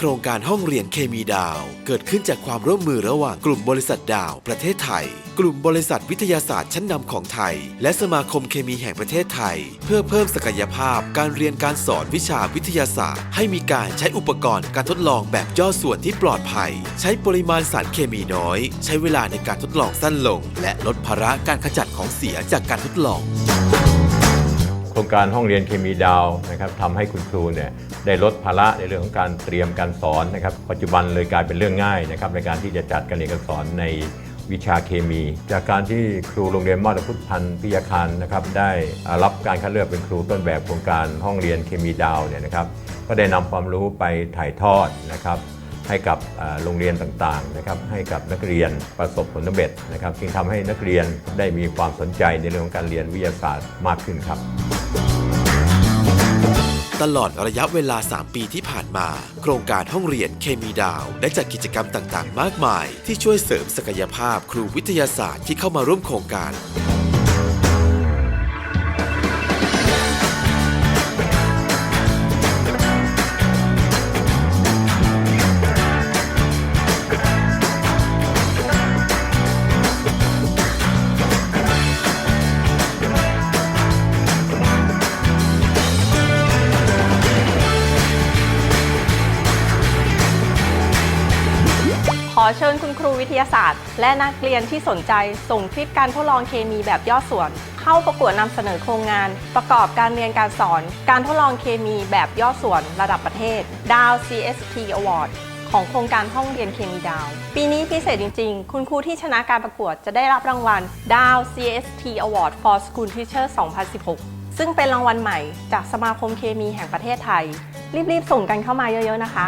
โครงการห้องเรียนเคมีดาว เกิดขึ้นจากความร่วมมือระหว่างกลุ่มบริษัทดาว ประเทศไทย กลุ่มบริษัทวิทยาศาสตร์ชั้นนำของไทย และสมาคมเคมีแห่งประเทศไทย เพื่อเพิ่มศักยภาพการเรียนการสอนวิชาวิทยาศาสตร์ ให้มีการใช้อุปกรณ์การทดลองแบบย่อส่วนที่ปลอดภัย ใช้ปริมาณสารเคมีน้อย ใช้เวลาในการทดลองสั้นลง และลดภาระการขจัดของเสียจากการทดลอง ครงการห้องเรียนเคมีดาวนะครับทำให้คุณครูเนี่ยได้ลดภาระในเรื่องของการเตรียมการสอนนะครับ ปัจจุบันเลยกลายเป็นเรื่องง่ายนะครับในการที่จะจัดการเรียนการสอนในวิชาเคมี จากการที่ครูโรงเรียนมาตรพุทธพันธ์พิยาคารนะครับได้รับการคัดเลือกเป็นครูต้นแบบโครงการห้องเรียนเคมีดาวเนี่ยนะครับก็ได้นำความรู้ไปถ่ายทอดนะครับให้กับโรงเรียนต่างๆนะครับให้กับนักเรียนประสบผลสำเร็จนะครับจึงทำให้นักเรียนได้มีความสนใจในเรื่องของการเรียนวิทยาศาสตร์มากขึ้นครับ ตลอดระยะเวลา 3 ปีที่ผ่านมา โครงการห้องเรียนเคมีดาว ได้จัดกิจกรรมต่างๆ มากมาย ที่ช่วยเสริมศักยภาพครูวิทยาศาสตร์ที่เข้ามาร่วมโครงการ อเชิญคุณครูวิทยาศาสตร์ และนักเรียนที่สนใจส่งคลิปการทดลองเคมีแบบย่อส่วน เข้าประกวดนำเสนอโครงงาน ประกอบการเรียนการสอน การทดลองเคมีแบบย่อส่วนระดับประเทศ ดาว CST Award ของโครงการห้องเรียนเคมีดาว ปีนี้พิเศษจริง ๆ คุณครูที่ชนะการประกวดจะได้รับรางวัลดาว CST Award for School Teacher 2016 ซึ่งเป็นรางวัลใหม่จากสมาคมเคมีแห่งประเทศไทย รีบ ๆ ส่งกันเข้ามาเยอะ ๆ นะคะ